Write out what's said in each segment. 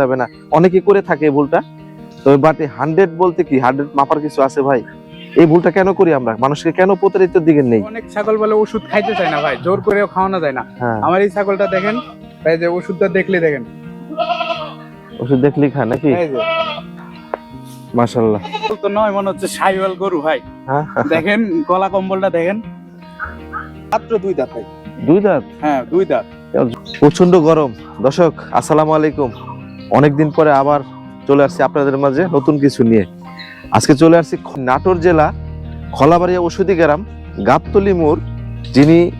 যাবে না। অনেকে করে থাকে এই ভুলটা। তো বাট হান্ড্রেড বলতে কি? হান্ড্রেড মাপার কিছু আছে ভাই? এই ভুলটা কেন করি আমরা? মানুষকে কেন প্রতারিত দিকে নেই? অনেক ছাগল বলে ওষুধ খাইতে চায় না ভাই জোর করেও খাওয়ানো যায় না। হ্যাঁ। আমার এই ছাগলটা দেখেন এই যে ওষুধটা দেখলে দেখেন। ওষুধ দেখলি খায় নাকি? মাশাল্লাহ তো নয় মনে হচ্ছে সাইওয়াল গরু ভাই। হ্যাঁ। দেখেন গলা কম্বলটা দেখেন। মাত্র দুই দাঁত ভাই। দুই দাঁত? হ্যাঁ দুই দাঁত। প্রচণ্ড গরম। দর্শক আসসালামু আলাইকুম। অনেকদিন পরে আবার চলে আসছি আপনাদের মাঝে নতুন কিছু নিয়ে। আজকে চলে আসছি নাটোর জেলা খলাবাড়িয়া ওষুধি গ্রাম, গাবতলি মোড়, যিনি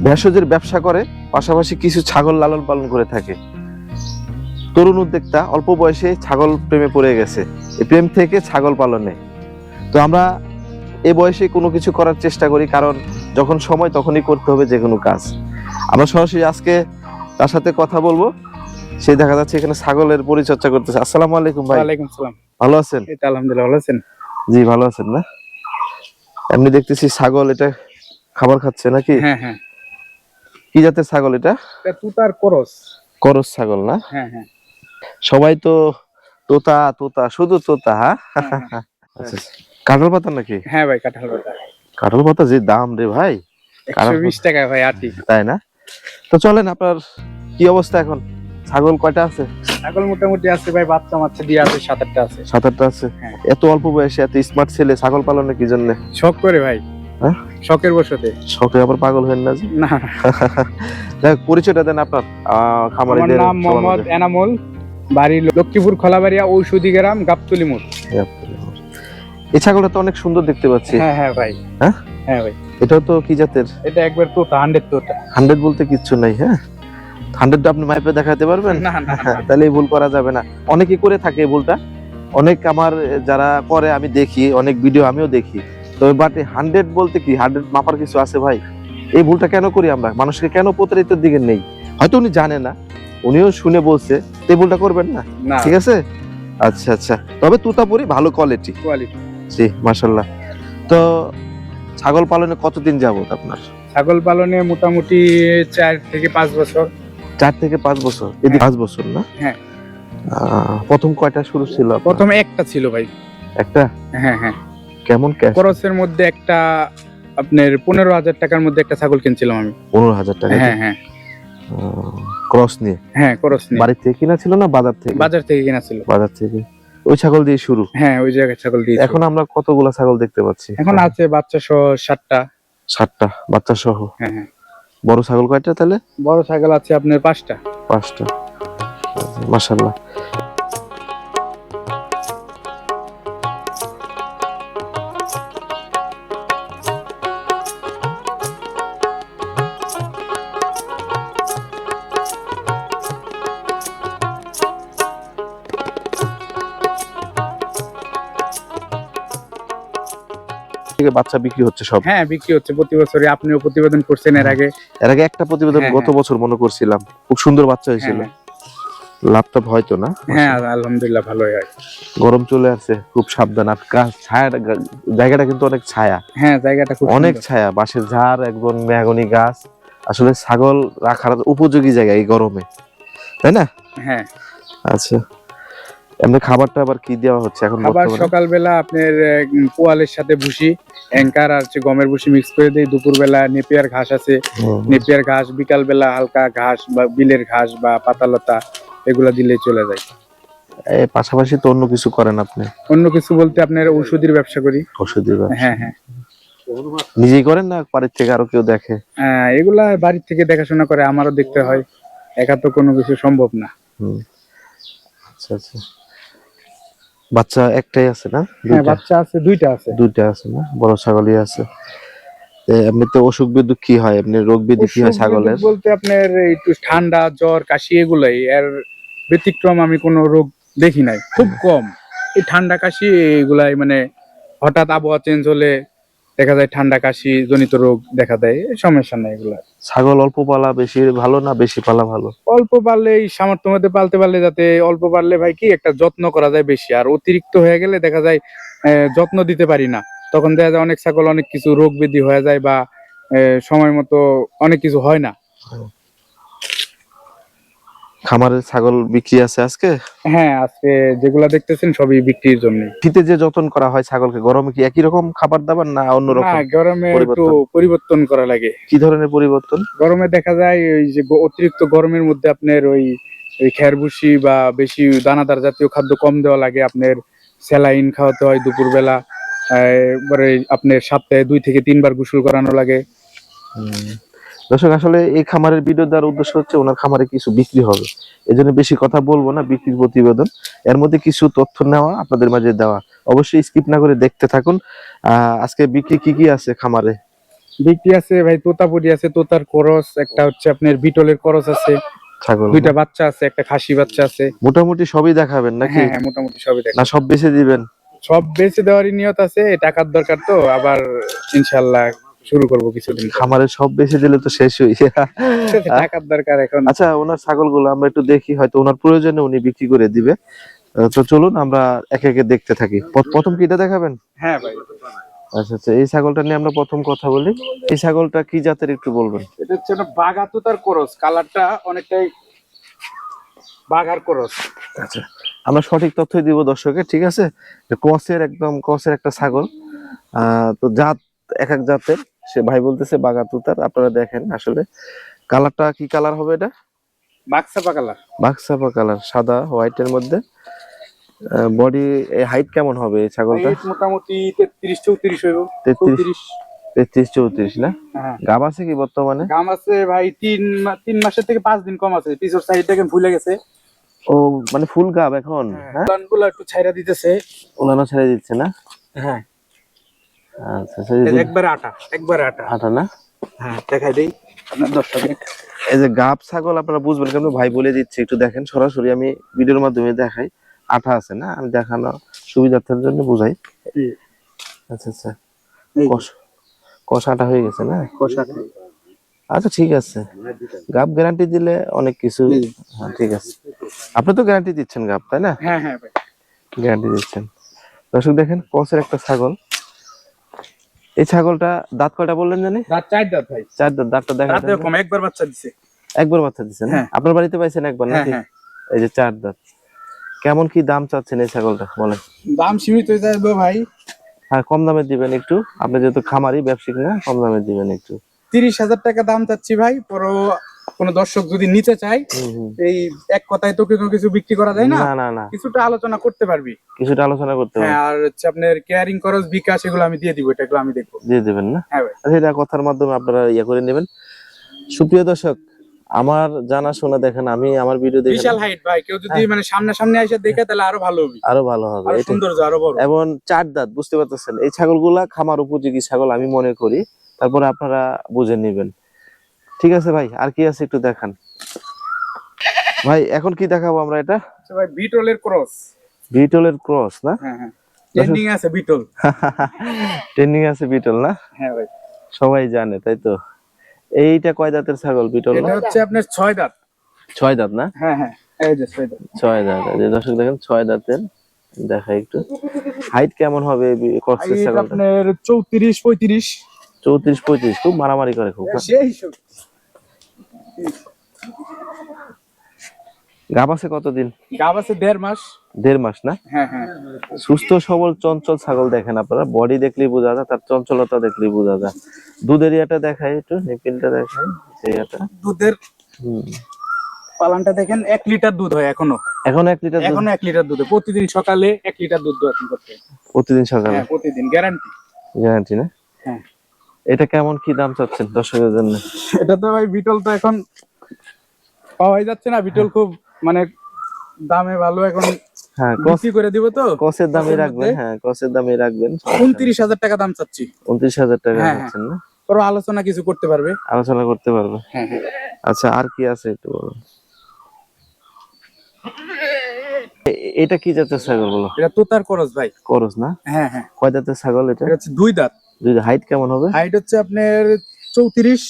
ভেষজের ব্যবসা করে, পাশাপাশি কিছু ছাগল লালন পালন করে থাকে। তরুণ উদ্যোক্তা, অল্প বয়সে ছাগল প্রেমে পড়ে গেছে। এই প্রেম থেকে ছাগল পালনে। তো আমরা এ বয়সে কোনো কিছু করার চেষ্টা করি, কারণ যখন সময় তখনই করতে হবে যে কোনো কাজ। আমরা সরাসরি আজকে তার সাথে কথা বলব। সে দেখা যাচ্ছে এখানে ছাগলের পরিচর্যা করতেছে। আসসালামু আলাইকুম ভাই। ওয়ালাইকুম সালাম। ভালো আছেন? আলহামদুলিল্লাহ ভালো আছেন? জি ভালো আছেন না? এমনি দেখতেছি ছাগল এটা খাবার খাচ্ছে নাকি? হ্যাঁ হ্যাঁ। কি জাতের ছাগল এটা? এটা তুতার করস। করস ছাগল না? হ্যাঁ হ্যাঁ। সবাই তো তোতা তোতা শুধু তোতা হ্যাঁ আচ্ছা কাঁঠাল পাতা নাকি? হ্যাঁ ভাই কাঁঠাল বাটা কাঁঠাল পাতা যে দাম রে ভাই। একশো বিশ টাকা ভাই আটি। তাই না? তো চলেন আপনার কি অবস্থা এখন? ছাগল কয়টা আছে? ছাগল মোটামুটি আছে ভাই বাচ্চা মাচ্চা দিয়ে আছে সাত আটটা আছে। সাত আটটা আছে? হ্যাঁ। এত অল্প বয়সে এত স্মার্ট ছেলে ছাগল পালনে কি জন্য? শখ করে ভাই। হ্যাঁ? শখের বসতে। শখে আবার পাগল হবেন না না দেখ পরিচয়টা দেন আপনার খামারিদের নাম মোহাম্মদ। এনামুল বাড়ি লক্ষ্মীপুর খলাবাড়িয়া ঔষধি গ্রাম গাবতলি মোড়। এই ছাগলটা তো অনেক সুন্দর দেখতে পাচ্ছি। হ্যাঁ হ্যাঁ ভাই। হ্যাঁ? হ্যাঁ ভাই। এটাও তো কি জাতের? এটা একবার তোতা হান্ড্রেড তোতা। হান্ড্রেড বলতে কিচ্ছু নাই হ্যাঁ? হান্ড্রেডটা আপনি মাইপে দেখাতে পারবেন? হ্যাঁ, তাহলে এই ভুল করা যাবে না। অনেকে করে থাকে এই ভুলটা। অনেক আমার যারা করে আমি দেখি অনেক ভিডিও আমিও দেখি। তবে বাট হান্ড্রেড বলতে কি? হান্ড্রেড মাপার কিছু আছে ভাই? এই ভুলটা কেন করি আমরা? মানুষকে কেন প্রতারিত দিকে নেই? হয়তো উনি জানে না। উনিও শুনে বলছে তো এই ভুলটা করবেন না? না। ঠিক আছে? আচ্ছা আচ্ছা। তবে তুতাপুরি ভালো কোয়ালিটি কোয়ালিটি জি মাশাল্লাহ তো ছাগল পালনে কতদিন যাবত আপনার? ছাগল পালনে মোটামুটি চার থেকে পাঁচ বছর। চার থেকে পাঁচ বছর। এদিকে পাঁচ বছর না? হ্যাঁ। প্রথম কয়টা শুরু ছিল প্রথমে একটা ছিল ভাই। একটা? হ্যাঁ হ্যাঁ। কেমন ক্যাশ খরচের মধ্যে একটা আপনার পনেরো হাজার টাকার মধ্যে একটা ছাগল কিনছিলাম আমি। পনেরো হাজার টাকা? হ্যাঁ হ্যাঁ। ক্রস নিয়ে? হ্যাঁ খরচ নিয়ে। বাড়ি থেকে কিনা ছিল না বাজার থেকে? বাজার থেকে কিনা ছিল। বাজার থেকে। ওই ছাগল দিয়ে শুরু? হ্যাঁ ওই জায়গায় ছাগল দিয়ে এখন আমরা কতগুলা ছাগল দেখতে পাচ্ছি? এখন আছে বাচ্চা সহ সাতটা। সাতটা বাচ্চা সহ? হ্যাঁ হ্যাঁ। বড় ছাগল কয়টা তাহলে? বড় ছাগল আছে আপনার পাঁচটা। পাঁচটা। মাশাল্লাহ থেকে বাচ্চা বিক্রি হচ্ছে সব? হ্যাঁ বিক্রি হচ্ছে প্রতি বছরই। আপনিও প্রতিবেদন করছেন এর আগে। এর আগে একটা প্রতিবেদন হ্যাঁ, গত হ্যাঁ। বছর মনে করছিলাম। খুব সুন্দর বাচ্চা হয়েছিল। হ্যাঁ লাভটা হয়তো না? হ্যাঁ আলহামদুলিল্লাহ ভালোই হয়। গরম চলে আসছে খুব সাবধান। জায়গাটা কিন্তু অনেক ছায়া। হ্যাঁ জায়গাটা খুব অনেক ছায়া বাঁশের ঝাড় একদম মেহগনি গাছ। আসলে ছাগল রাখার উপযোগী জায়গা এই গরমে। তাই না? হ্যাঁ। আচ্ছা। এমনি খাবারটা আবার কি দেওয়া হচ্ছে এখন বর্তমানে? সকালবেলা আপনার পোয়ালের সাথে ভুসি অ্যাঙ্কার আর হচ্ছে গমের ভুসি মিক্স করে দিই। দুপুরবেলা নেপিয়ার ঘাস আছে। নেপিয়ার ঘাস বিকালবেলা হালকা ঘাস বা বিলের ঘাস বা পাতালতা এগুলা দিলেই চলে যায়। পাশাপাশি তো অন্য কিছু করেন আপনি? অন্য কিছু বলতে আপনার ঔষধির ব্যবসা করি। ওষুধি বা- হ্যাঁ হ্যাঁ। নিজেই করেন না বাড়ির থেকে আরও কেউ দেখে? আহ, এগুলা বাড়ির থেকে দেখাশোনা করে আমারও দেখতে হয়। একা তো কোনো কিছু সম্ভব না। হুম। আচ্ছা আচ্ছা। বাচ্চা একটাই আছে না? হ্যাঁ বাচ্চা আছে দুইটা আছে। দুইটা আছে না? বড় ছাগলই আছে। এমনিতে অসুখ বিদ্যুৎ কি হয়? এমনি রোগ ব্যাধি কি হয় ছাগলের? বলতে আপনার একটু ঠান্ডা জ্বর কাশি এগুলাই। এর ব্যতিক্রম আমি কোনো রোগ দেখি নাই। খুব কম। এই ঠান্ডা কাশি এগুলাই মানে হঠাৎ আবহাওয়া চেঞ্জ হলে দেখা যায় ঠান্ডা কাশি জনিত রোগ দেখা দেয় সমস্যা নাই এগুলা। ছাগল অল্প পালা বেশি ভালো না বেশি পালা ভালো? অল্প পারলে এই সামর্থ্য মধ্যে পালতে পারলে যাতে অল্প পারলে ভাই কি একটা যত্ন করা যায় বেশি। আর অতিরিক্ত হয়ে গেলে দেখা যায় যত্ন দিতে পারি না। তখন দেখা যায় অনেক ছাগল অনেক কিছু রোগ ব্যাধি হয়ে যায় বা সময় মতো অনেক কিছু হয় না। খামারের ছাগল বিক্রি আছে আজকে? হ্যাঁ আজকে যেগুলা দেখতেছেন সবই বিক্রির জন্য। শীতে যে যত্ন করা হয় ছাগলকে গরমে কি একই রকম খাবার দাবার না না অন্যরকম গরমে একটু পরিবর্তন। করা লাগে। কি ধরনের পরিবর্তন? গরমে দেখা যায় ওই যে অতিরিক্ত গরমের মধ্যে আপনার ওই ওই খেরভুসি বা বেশি দানাদার জাতীয় খাদ্য কম দেওয়া লাগে। আপনার স্যালাইন খাওয়াতে হয় দুপুরবেলা। এবারে আপনার সপ্তাহে দুই থেকে তিনবার গোসল করানো লাগে। দর্শক আসলে এই খামারের ভিডিও দেওয়ার উদ্দেশ্য হচ্ছে ওনার খামারে কিছু বিক্রি হবে। এই জন্য বেশি কথা বলব না বিক্রির প্রতিবেদন। এর মধ্যে কিছু তথ্য নেওয়া আপনাদের মাঝে দেওয়া। অবশ্যই স্কিপ না করে দেখতে থাকুন। আজকে বিক্রি কি কি আছে খামারে? বিক্রি আছে ভাই তোতাপুরি আছে তোতার করস একটা হচ্ছে আপনার বিটলের করস আছে। ছাগল। দুইটা বাচ্চা আছে একটা খাসি বাচ্চা আছে। মোটামুটি সবই দেখাবেন নাকি? হ্যাঁ হ্যাঁ মোটামুটি সবই দেখা না সব বেছে দিবেন? সব বেঁচে দেওয়ারই নিয়ত আছে টাকার দরকার তো আবার ইনশাল্লাহ শুরু করব কিছুদিন। খামারে সব বেশি দিলে তো শেষ হই টাকার দরকার এখন। আচ্ছা ওনার ছাগলগুলো আমরা একটু দেখি হয়তো ওনার প্রয়োজনে উনি বিক্রি করে দিবে। তো চলুন আমরা একে একে দেখতে থাকি। প্রথম কি এটা দেখাবেন? হ্যাঁ ভাই। আচ্ছা আচ্ছা এই ছাগলটা নিয়ে আমরা প্রথম কথা বলি। এই ছাগলটা কি জাতের একটু বলবেন? এটা হচ্ছে একটা বাঘা তুতার করস। কালারটা অনেকটাই বাঘার করস। আচ্ছা আমরা সঠিক তথ্যই দিব দর্শকে ঠিক আছে? কসের একদম কসের একটা ছাগল। আহ তো জাত এক এক জাতের। সে ভাই বলতেছে বাগাতুতার আপনারা দেখেন আসলে কালারটা কি কালার হবে এটা? বাক্সাপা কালার। বাক্সাপা কালার সাদা হোয়াইট এর মধ্যে। বডি হাইট কেমন হবে এই ছাগলটা? মোটামুটি তেত্রিশ চৌত্রিশ হইব। তেত্রিশ চৌত্রিশ। তেত্রিশ চৌত্রিশ না? হ্যাঁ। গাব আছে কি বর্তমানে? গাম আছে ভাই তিন তিন মাসের থেকে পাঁচ দিন কম আছে। পিছর সাইড থেকে ভুলে গেছে? ও মানে ফুল গাব এখন হ্যাঁ। গুলো একটু ছাইরা দিতেছে। ওলানো ছেড়ে দিচ্ছে না? হ্যাঁ। আচ্ছা আচ্ছা, আটা একবারে আটা। আটা না? হ্যাঁ দেখাই দেই। আপনার দর্শকে এই যে গাব ছাগল আপনারা বুঝবেন কেন ভাই বলে দিচ্ছে একটু দেখেন সরাসরি আমি ভিডিওর মাধ্যমে দেখাই। আঠা আছে না? আমি দেখানো সুবিধার্থের জন্য বুঝাই। আচ্ছা আচ্ছা। এই কষ কষ আটা হয়ে গেছে না? কষা আচ্ছা ঠিক আছে। গাব গ্যারান্টি দিলে অনেক কিছু হ্যাঁ ঠিক আছে। আপনি তো গ্যারান্টি দিচ্ছেন গাব তাই না? হ্যাঁ হ্যাঁ গ্যারান্টি দিচ্ছেন। দর্শক দেখেন কষের একটা ছাগল। এই ছাগলটা দাঁত কয়টা বললেন জানি? চার দাঁত ভাই। চার দাঁত দাঁতটা দেখা রাতে কম একবার বাচ্চা দিছে। একবার বাচ্চা দিছে না আপনার বাড়িতে পাইছেন একবার হ্যাঁ নাকি? হ্যাঁ এই যে চার দাঁত। কেমন কি দাম চাচ্ছেন এই ছাগলটা বলেন? দাম সীমিত হয়ে যাবে ভাই। হ্যাঁ কম দামে দিবেন একটু। আপনি যেহেতু খামারি ব্যবসায়িক না কম দামে দিবেন একটু। তিরিশ হাজার টাকা দাম চাচ্ছি ভাই পরো কোনো দর্শক যদি নিতে চায়। এই এক কথায় তো কোনো কিছু বিক্রি করা যায় না? না না কিছুটা আলোচনা করতে পারবি। কিছুটা আলোচনা করতে হ্যাঁ আর হচ্ছে আপনার কেয়ারিং খরচ বিকাশ এগুলো আমি দিয়ে দিব এটাগুলো আমি দেখব। দিয়ে দেবেন না? হ্যাঁ আচ্ছা এটা কথার মাধ্যমে আপনারা ইয়ে করে নেবেন। সুপ্রিয় দর্শক আমার জানা শোনা দেখেন আমি আমার ভিডিও দেখে বিশাল হাইট ভাই। কেউ যদি মানে সামনে সামনে এসে দেখে তাহলে আরও ভালো হবে। আরও ভালো হবে আরও সৌন্দর্য আরও বড়। এবং চার দাঁত বুঝতে পারতেছেন? এই ছাগলগুলা খামার উপযোগী ছাগল আমি মনে করি। তারপরে আপনারা বুঝে নেবেন। ঠিক আছে ভাই আর কি আছে একটু দেখান। ভাই এখন কি দেখাবো আমরা এটা? আচ্ছা ভাই বিটলের ক্রস বিটলের ক্রস না? হ্যাঁ হ্যাঁ। ট্রেন্ডিং আছে বিটল ট্রেনিং আছে বিটল না? হ্যাঁ ভাই। সবাই জানে তাই তো? এইটা কয় দাঁতের ছাগল বিটল এটা হচ্ছে আপনার ছয় দাঁত। ছয় দাঁত না? হ্যাঁ হ্যাঁ এই যে ছয় দাঁত। ছয় দাঁত। এই দর্শক দেখেন ছয় দাঁতের। দেখাই একটু। হাইট কেমন হবে ক্রসের এই ছাগলটা আপনার চৌত্রিশ পঁয়ত্রিশ। চৌত্রিশ পঁয়ত্রিশ খুব মারামারি করে খুব না? গাব আছে কতদিন? গাব আছে দেড় মাস। দেড় মাস না? হ্যাঁ হ্যাঁ। সুস্থ সবল চঞ্চল ছাগল দেখেন আপনারা। বডি দেখলেই বোঝা যায় তার চঞ্চলতা দেখলেই বোঝা যায়। দুধের ইয়াটা দেখাই একটু নিপিলটা দেখাই যে ইয়াটা। দুধের। পালানটা দেখেন এক লিটার দুধ হয় এখনও। এখন এক লিটার এখনও এক লিটার দুধ হয়। প্রতিদিন সকালে এক লিটার দুধ দোয়ান করতে প্রতিদিন সকালে? হ্যাঁ প্রতিদিন গ্যারান্টি গ্যারান্টি না? হ্যাঁ। এটা কেমন কি দাম চাচ্ছেন দর্শকের জন্য? এটা তো ভাই বিটল তো এখন পাওয়াই যাচ্ছে না। বিটল খুব মানে দামে ভালো এখন হ্যাঁ কস করে দিব তো। কসের কসের রাখবেন হ্যাঁ কসের দামই রাখবেন। উনত্রিশ হাজার টাকা দাম চাচ্ছি। উনত্রিশ হাজার টাকা হ্যাঁ, চাচ্ছেন না? পরে আলোচনা কিছু করতে পারবে। আলোচনা করতে পারবে। হ্যাঁ হ্যাঁ। আচ্ছা আর কি আছে একটু বলো এটা কি জাতের ছাগল বলো? এটা তোতার করস ভাই। করস না? হ্যাঁ হ্যাঁ। কয় জাতের ছাগল এটা? এটা হচ্ছে দুই দাঁত। দুই হাইট কেমন হবে? হাইট হচ্ছে আপনার চৌত্রিশ।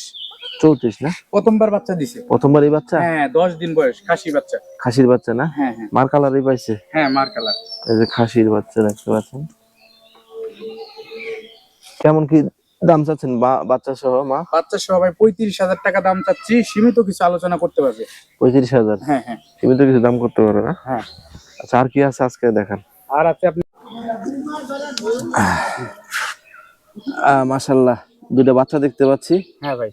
চৌত্রিশ না? প্রথমবার বাচ্চা দিছে। প্রথমবার এই বাচ্চা? হ্যাঁ দশ দিন বয়স খাসি বাচ্চা। খাসির বাচ্চা না? হ্যাঁ হ্যাঁ। মার কালারই পাইছে? হ্যাঁ মার কালার। এই যে খাসির বাচ্চা দেখতে পাচ্ছেন। কেমন কি দাম চাচ্ছেন বা- বাচ্চা সহ মা? বাচ্চা সহ ভাই পঁয়ত্রিশ হাজার টাকা দাম চাচ্ছি। সীমিত কিছু আলোচনা করতে পারবে পঁয়ত্রিশ হাজার? হ্যাঁ হ্যাঁ। তুমি তো কিছু দাম করতে পারো না? হ্যাঁ। আচ্ছা আর কি আছে আজকে দেখান? আর আছে আপনি মাশাল্লাহ দুটো বাচ্চা দেখতে পাচ্ছি। হ্যাঁ ভাই।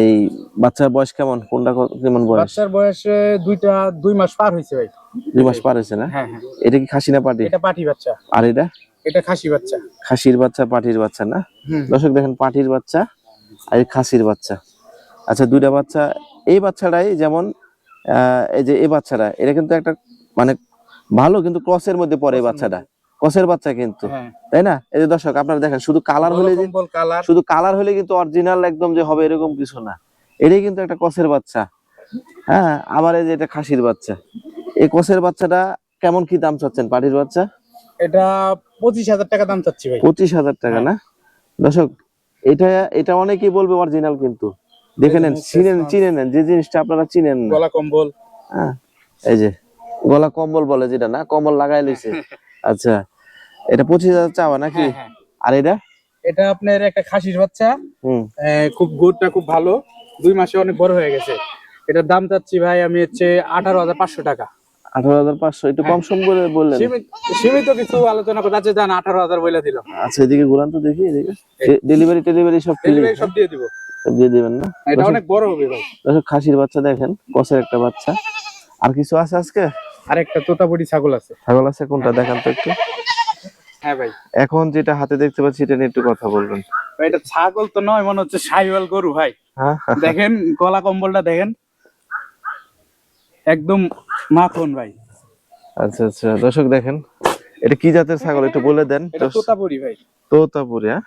এই বাচ্চার বয়স কেমন? কোনটা কেমন বয়স? বাচ্চার বয়স দুইটা দুই মাস পার হয়েছে ভাই। দুই মাস পার হয়েছে না? হ্যাঁ হ্যাঁ। এটা কি খাসি না পাটি? এটা পাটি বাচ্চা। আর এটা? এটা খাসি বাচ্চা। খাসির বাচ্চা পাটির বাচ্চা না? দর্শক দেখেন পাটির বাচ্চা আর এই খাসির বাচ্চা। আচ্ছা দুইটা বাচ্চা। এই বাচ্চাটাই যেমন আহ, এই যে এই বাচ্চাটা এটা কিন্তু একটা মানে ভালো কিন্তু ক্রসের মধ্যে পড়ে এই বাচ্চাটা। ক্রসের বাচ্চা কিন্তু। হ্যাঁ। তাই না? এই যে দর্শক আপনারা দেখেন শুধু কালার হলে শুধু কালার হলে কিন্তু অরিজিনাল একদম যে হবে এরকম কিছু না। এটাই কিন্তু একটা কসের বাচ্চা। হ্যাঁ আবার এই যে এটা খাসির বাচ্চা। এই কসের বাচ্চাটা কেমন কি দাম চাচ্ছেন পাটির বাচ্চা? এটা পঁচিশ হাজার টাকা দাম চাচ্ছি ভাই। পঁচিশ হাজার টাকা না? দর্শক এটা এটা অনেকেই বলবে অরিজিনাল কিন্তু। দেখে নেন চিনেন চিনে নেন যে জিনিসটা আপনারা চিনেন না। গলা কম্বল। হ্যাঁ এই যে গলা কম্বল বলে যেটা না কম্বল লাগাই লইছে। আচ্ছা এটা পঁচিশ হাজার চাওয়া নাকি? হ্যাঁ হ্যাঁ। আর এটা? এটা আপনার একটা খাসির বাচ্চা। খুব গুড়টা খুব ভালো। দুই মাসে অনেক বড় হয়ে গেছে। এটার দাম চাচ্ছি ভাই আমি হচ্ছে আঠারো হাজার পাঁচশো টাকা। আঠারো হাজার পাঁচশো একটু কম সম করে বললেন। সীমিত সীমিত কিছু আলোচনা করতে আছে জান আঠারো হাজার বলে দিল। আচ্ছা এদিকে ঘুরান তো দেখি এদিকে। ডেলিভারি টেলিভারি সব ডেলিভারি সব দিয়ে দিব। দিয়ে দিবেন না? এটা অনেক বড় হবে ভাই। খাসির বাচ্চা দেখেন কসের একটা বাচ্চা। আর কিছু আছে আজকে? আর একটা তোতাপুরি ছাগল আছে। ছাগল আছে কোনটা দেখান তো একটু। হ্যাঁ ভাই। এখন যেটা হাতে দেখতে পাচ্ছি এটা নিয়ে একটু কথা বলবেন। এটা ছাগল তো নয় মনে হচ্ছে সাইওয়াল গরু ভাই। হ্যাঁ দেখেন গলা কম্বলটা দেখেন। একদম মাখন ভাই। আচ্ছা আচ্ছা। দর্শক দেখেন এটা কি জাতের ছাগল? একটু বলে দেন। তোতাপুরি ভাই। তোতাপুরি হ্যাঁ?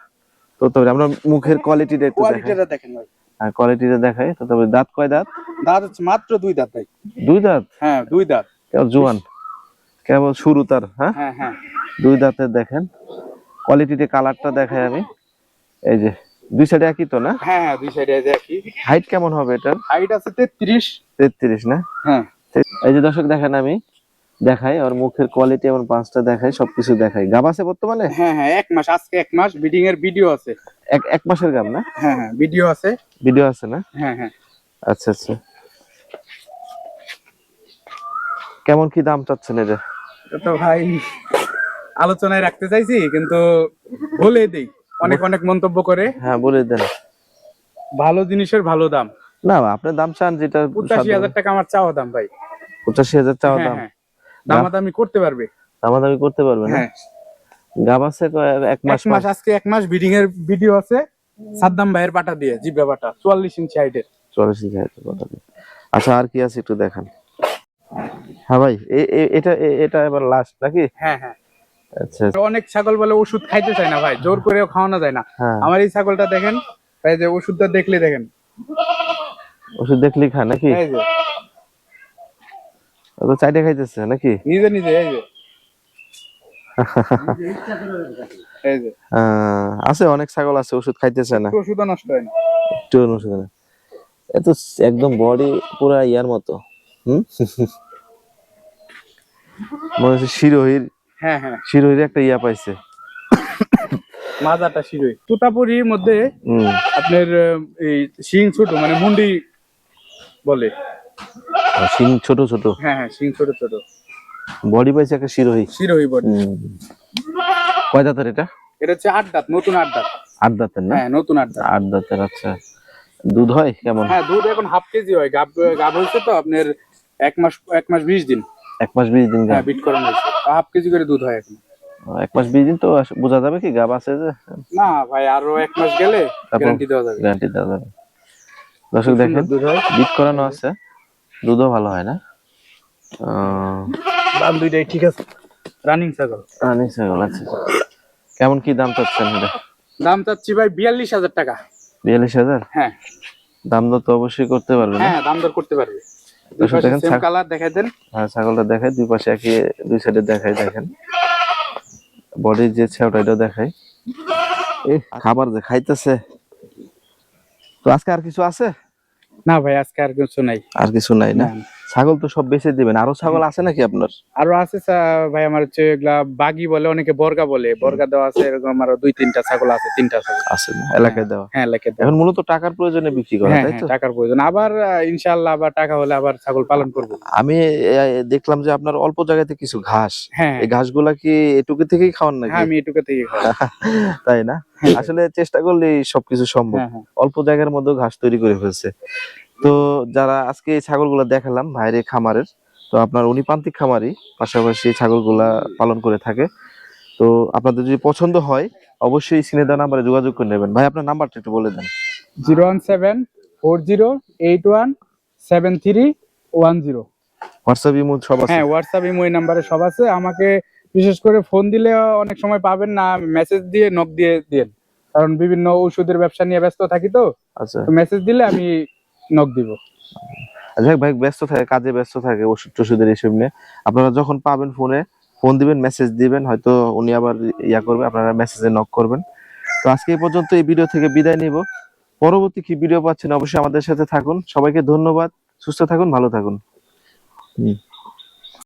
তোতাপুরি। আমরা মুখের কোয়ালিটিটা একটু দেখাই। কোয়ালিটিটা দেখেন ভাই। হ্যাঁ কোয়ালিটিটা দেখাই। তোতাপুরি দাঁত কয় দাঁত? দাঁত হচ্ছে মাত্র দুই দাঁত ভাই। দুই দাঁত? হ্যাঁ দুই দাঁত। জোয়ান। কেবল শুরু তার হ্যাঁ? হ্যাঁ হ্যাঁ। দুই দাঁতের দেখেন। কোয়ালিটিতে কালারটা দেখাই আমি। এই যে দুই সাইডে একই তো না? হ্যাঁ হ্যাঁ দুই সাইডে একই। হাইট কেমন হবে এটার? হাইট আছে তেত্রিশ। তেত্রিশ না? হ্যাঁ। এই যে দর্শক দেখেন আমি দেখাই আর মুখের কোয়ালিটি এবং পাঁচটা দেখাই সবকিছু দেখাই। গাব আছে বর্তমানে? হ্যাঁ হ্যাঁ এক মাস আজকে এক মাস বিডিং এর ভিডিও আছে। এক এক মাসের গাব না? হ্যাঁ হ্যাঁ ভিডিও আছে। ভিডিও আছে না? হ্যাঁ হ্যাঁ। আচ্ছা আচ্ছা। কেমন কি দাম চাচ্ছেন এটা তো ভাই আলোচনায় রাখতে চাইছি কিন্তু বলে দেই অনেক অনেক মন্তব্য করে। হ্যাঁ বলে দেন। ভালো জিনিসের ভালো দাম। না আপনি দাম চান যেটা পঁচাশি হাজার টাকা আমার চাওয়া দাম ভাই। পঁচাশি হাজার চাওয়া হ্যাঁ দাম। হ্যাঁ। দামাদামি করতে পারবে। দামাদামি করতে পারবে না? হ্যাঁ। গাব আছে এক মাস মাস আজকে এক মাস বিডিং এর ভিডিও আছে। সাদ্দাম ভাইয়ের পাটা দিয়ে জিব্রা পাটা চুয়াল্লিশ ইঞ্চি হাইটের চল্লিশ হাজার কথা দিই। আচ্ছা আর কি আছে একটু দেখান। হ্যাঁ ভাই এটা এটা এবার লাস্ট নাকি? হ্যাঁ হ্যাঁ। আচ্ছা আচ্ছা, অনেক ছাগল বলে ওষুধ খাইতে চায় না ভাই জোর করেও খাওয়ানো যায় না। হ্যাঁ। আমার এই ছাগলটা দেখেন এই যে ওষুধটা দেখলে দেখেন। ওষুধ দেখলি খা নাকি? ও তো চাইটে খাইতেছে নাকি? নিজে নিজে এই যে। আছে অনেক ছাগল আছে ওষুধ খাইতেছে না। ওষুধও নষ্ট হয় না। একটু ওষুধ না। এ তো একদম বডি পুরা ইয়ার মতো। হুম? মনে হচ্ছে শিরোহির। হ্যাঁ হ্যাঁ। শিরোহির একটা ইয়া পাইছে। মাজাটা শিরোই তুতাপুরির মধ্যে আপনার এই শিং ছোট মানে মুন্ডি বলে। শিং ছোট ছোট? হ্যাঁ হ্যাঁ শিং ছোট ছোট। বডি পাইছে একটা শিরোহি। শিরোই বডি। কয় দাঁতের এটা? এটা হচ্ছে আট দাঁত নতুন আট দাঁত। আট দাঁতের না? হ্যাঁ নতুন আট দাঁত। আট দাঁতের আচ্ছা। দুধ হয় কেমন? হ্যাঁ দুধ এখন হাফ কেজি হয়। গাব গাব হয়েছে তো আপনার এক মাস এক মাস বিশ দিন। এক মাস বিশ দিন হ্যাঁ বিট করানো হয়েছে। হাফ কেজি করে দুধ হয় এখন। এক মাস বিশ দিন তো বোঝা যাবে কি গাব আছে যে? না ভাই আরও এক মাস গেলে গ্যারান্টি দেওয়া যাবে। গ্যারান্টি দেওয়া যাবে। দর্শক দেখেন দুধ হয়। বিট করানো আছে। দুধও ভালো হয় না। আহ, দাম দুইটাই ঠিক আছে। রানিং ছাগল। রানী ছাগল আচ্ছা। কেমন কি দাম চাচ্ছেন এটা? দাম চাচ্ছি ভাই বিয়াল্লিশ হাজার টাকা। বিয়াল্লিশ হাজার? হ্যাঁ। দাম দর তো অবশ্যই করতে পারবেন হ্যাঁ দাম দর করতে পারবে। দেখেন কালার দেখাই দেন। হ্যাঁ ছাগলটা দেখায় দুই পাশে একই দুই সাইডে দেখাই দেখেন। বডির যে এটা দেখাই। খাবার যে খাইতেছে। তো আজকে আর কিছু আছে? না ভাই আজকে আর কিছু নাই। আর কিছু নাই না। ছাগল তো সব বেঁচে দিবেন। আরও ছাগল আছে নাকি আপনার? আরও আছে ভাই আমার হচ্ছে এগুলা বাগি বলে অনেকে বর্গা বলে। বর্গা দেওয়া আছে এরকম আরও দুই তিনটা ছাগল আছে তিনটা ছাগল। আছে এলাকায় দেওয়া? হ্যাঁ লেখে দেওয়া। এখন মূলত টাকার প্রয়োজনে বিক্রি করা হ্যাঁ তাই হ্যাঁ, তো? টাকার প্রয়োজন। আবার ইনশাআল্লাহ আবার টাকা হলে আবার ছাগল পালন করব। আমি দেখলাম যে আপনার অল্প জায়গাতে কিছু ঘাস। হ্যাঁ। এই ঘাসগুলা কি এটুকু থেকেই খাওয়ান নাকি? হ্যাঁ আমি এটুকু থেকে খাই। তাই না? হ্যাঁ। আসলে চেষ্টা করলে সবকিছু সম্ভব। হ্যাঁ হ্যাঁ। অল্প জায়গার মধ্যে ঘাস তৈরি করে ফেলছে। তো যারা আজকে এই ছাগলগুলো দেখালাম ভাইরে খামারের তো আপনার উনি প্রান্তিক খামারি পাশাপাশি ছাগলগুলা পালন করে থাকে। তো আপনাদের যদি পছন্দ হয় অবশ্যই সিনে দেওয়া নাম্বারে যোগাযোগ করে নেবেন। ভাই আপনার নাম্বারটা একটু বলে দেন। Zero one seven four zero eight one seven three one zero. WhatsApp imo সব আছে? হ্যাঁ হোয়াটসঅ্যাপ ইমো এই নাম্বারে সব আছে। আমাকে বিশেষ করে ফোন দিলে অনেক সময় পাবেন না মেসেজ দিয়ে নক দিয়ে দেন। কারণ বিভিন্ন ওষুধের ব্যবসা নিয়ে ব্যস্ত থাকি তো। আচ্ছা। মেসেজ দিলে আমি নক দিব। যাক ভাই ব্যস্ত থাকে কাজে ব্যস্ত থাকে ওষুধ টষুধের এসব নিয়ে। আপনারা যখন পাবেন ফোনে ফোন দিবেন মেসেজ দিবেন হয়তো উনি আবার ইয়া করবে আপনারা মেসেজে নক করবেন। তো আজকে এই পর্যন্ত এই ভিডিও থেকে বিদায় নিব। পরবর্তী কি ভিডিও পাচ্ছেন অবশ্যই আমাদের সাথে থাকুন। সবাইকে ধন্যবাদ। সুস্থ থাকুন ভালো থাকুন। হুম।